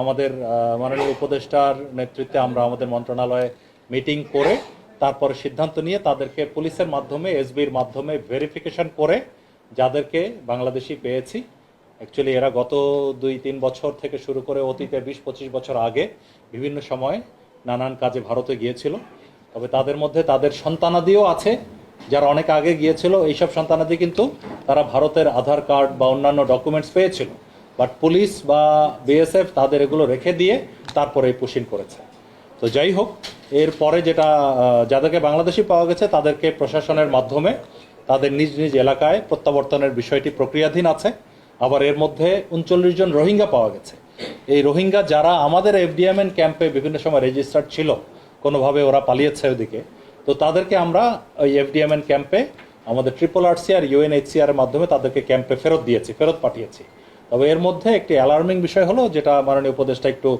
আমাদের মাননীয় উপদেষ্টার নেতৃত্বে আমরা আমাদের মন্ত্রণালয়ে মিটিং করে তারপরে সিদ্ধান্ত নিয়ে তাদেরকে পুলিশের মাধ্যমে, এসবির মাধ্যমে ভেরিফিকেশন করে যাদেরকে বাংলাদেশি পেয়েছি। অ্যাকচুয়ালি এরা গত দুই, তিন বছর থেকে শুরু করে অতীতে বিশ, পঁচিশ বছর আগে বিভিন্ন সময়ে নানান কাজে ভারতে গিয়েছিল। তবে তাদের মধ্যে তাদের সন্তানাদিও আছে, যারা অনেক আগে গিয়েছিল। এইসব সন্তানাদি কিন্তু তারা ভারতের আধার কার্ড বা অন্যান্য ডকুমেন্টস পেয়েছিল। বাট পুলিশ বা বিএসএফ তাদের এগুলো রেখে দিয়ে তারপরে এই পুশিং করেছে। তো যাই হোক এরপরে যেটা যাদেরকে বাংলাদেশি পাওয়া গেছে, তাদেরকে প্রশাসনের মাধ্যমে তাদের নিজ নিজ এলাকায় প্রত্যাবর্তনের বিষয়টি প্রক্রিয়াধীন আছে। আবার এর মধ্যে উনচল্লিশ জন রোহিঙ্গা পাওয়া গেছে। এই রোহিঙ্গা যারা আমাদের এফডিএমএন ক্যাম্পে বিভিন্ন সময় রেজিস্টার্ড ছিল, কোনোভাবে ওরা পালিয়েছে ওদিকে তো তাদেরকে আমরা ওই এফডিএমএন ক্যাম্পে আমাদের ট্রিপল আরসি আর ইউএনএইচসিআর এর মাধ্যমে তাদেরকে ক্যাম্পে ফেরত দিয়েছি, ফেরত পাঠিয়েছি। তবে এর মধ্যে একটি অ্যালার্মিং বিষয় হলো, যেটা মাননীয় উপদেষ্টা একটু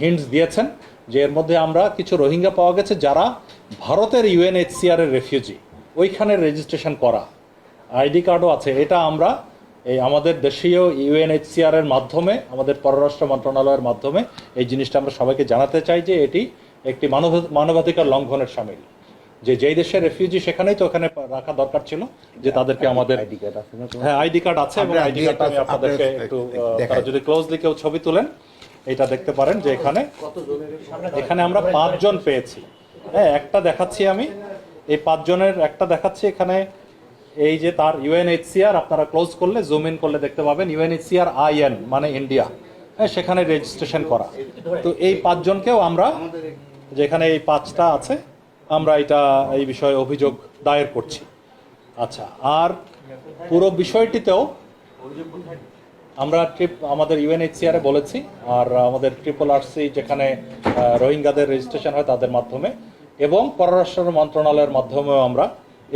হিন্টস দিয়েছেন, যে এর মধ্যে আমরা কিছু রোহিঙ্গা পাওয়া গেছে যারা ভারতের ইউএনএইচসিআর এর রেফিউজি ওইখানে রেজিস্ট্রেশন করা। আইডি কার্ডও আছে। এটা আমরা এই আমাদের দেশীয় ইউএনএইচসিআর এর মাধ্যমে, আমাদের পররাষ্ট্র মন্ত্রণালয়ের মাধ্যমে এই জিনিসটা আমরা সবাইকে জানাতে চাই যে এটি একটি মানব, মানবাধিকার লঙ্ঘনের সামিল। যে যেই দেশের রেফিউজি সেখানেই তো ওখানে রাখা দরকার ছিল যে তাদেরকে আমাদের আইডি কার্ড আছে না হ্যাঁ আইডি কার্ড আছে এবং আইডি কার্ডটা আমি আপনাদেরকে একটু তারা যদি ক্লোজলি কেউ ছবি তুলেন এটা দেখতে পারেন যে এখানে এখানে আমরা পাঁচজন পেয়েছি। হ্যাঁ একটা দেখাচ্ছি আমি। এই পাঁচজনের একটা দেখাচ্ছি এখানে। এই যে তার ইউএনএইচসিআর আপনারা ক্লোজ করলে জুম ইন করলে দেখতে পাবেন ইউএনএইচসিআর আইএন মানে ইন্ডিয়া হ্যাঁ সেখানে রেজিস্ট্রেশন করা। তো এই পাঁচজনকেও আমরা যেখানে এই পাঁচটা আছে আমরা এটা, এই বিষয়ে অভিযোগ দায়ের করছি। আচ্ছা আর পুরো বিষয়টিতেও আমরা ট্রিপ, আমাদের ইউএনএইচসিআর বলেছি, আর আমাদের ট্রিপল আরসি যেখানে রোহিঙ্গাদের রেজিস্ট্রেশন হয় তাদের মাধ্যমে, এবং পররাষ্ট্র মন্ত্রণালয়ের মাধ্যমেও আমরা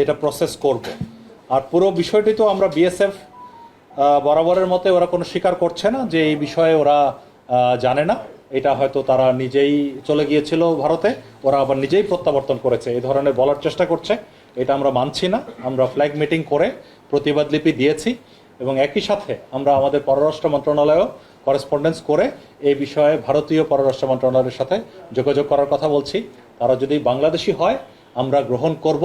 এটা প্রসেস করব। আর পুরো বিষয়টি তো আমরা বিএসএফ বরাবরের মতে ওরা কোনো স্বীকার করছে না যে এই বিষয়ে ওরা জানে না। এটা হয়তো তারা নিজেই চলে গিয়েছিল ভারতে, ওরা আবার নিজেই প্রত্যাবর্তন করেছে। এই ধরনের বলার চেষ্টা করছে। এটা আমরা মানছি না। আমরা ফ্ল্যাগ মিটিং করে প্রতিবাদ লিপি দিয়েছি এবং একই সাথে আমরা আমাদের পররাষ্ট্র মন্ত্রণালয়েও করেসপন্ডেন্স করে এই বিষয়ে ভারতীয় পররাষ্ট্র মন্ত্রণালয়ের সাথে যোগাযোগ করার কথা বলছি। তারা যদি বাংলাদেশি হয়, আমরা গ্রহণ করব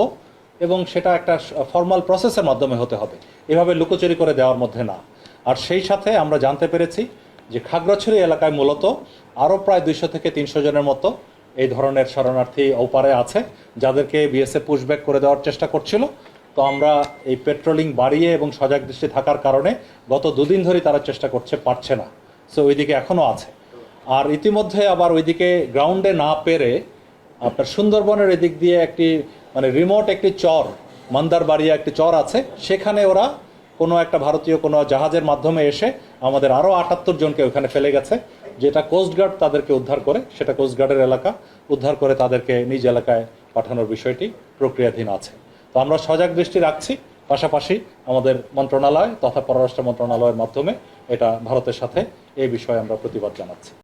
এবং সেটা একটা ফর্মাল প্রসেসের মাধ্যমে হতে হবে। এভাবে লুকোচুরি করে দেওয়ার মধ্যে না। আর সেই সাথে আমরা জানতে পেরেছি যে খাগড়াছড়ি এলাকায় মূলত আরও প্রায় দুইশো থেকে তিনশো জনের মতো এই ধরনের শরণার্থী ওপারে আছে, যাদেরকে বিএসএফ পুশব্যাক করে দেওয়ার চেষ্টা করছিল। তো আমরা এই পেট্রোলিং বাড়িয়ে এবং সজাগ দৃষ্টি থাকার কারণে গত দুদিন ধরেই তারা চেষ্টা করছে, পারছে না। সো ওইদিকে এখনও আছে। আর ইতিমধ্যে আবার ওইদিকে গ্রাউন্ডে না পেরে আপনার সুন্দরবনের এদিক দিয়ে একটি মানে রিমোট একটি চর, মান্দারবাড়িয়া একটি চর আছে, সেখানে ওরা কোনো একটা ভারতীয় কোনো জাহাজের মাধ্যমে এসে আমাদের আরও আটাত্তর জনকে ওখানে ফেলে গেছে, যেটা কোস্টগার্ড তাদেরকে উদ্ধার করে, সেটা কোস্টগার্ডের এলাকা, উদ্ধার করে তাদেরকে নিজ এলাকায় পাঠানোর বিষয়টি প্রক্রিয়াধীন আছে। তো আমরা সজাগ দৃষ্টি রাখছি, পাশাপাশি আমাদের মন্ত্রণালয় তথা পররাষ্ট্র মন্ত্রণালয়ের মাধ্যমে এটা ভারতের সাথে এই বিষয়ে আমরা প্রতিবাদ জানাচ্ছি।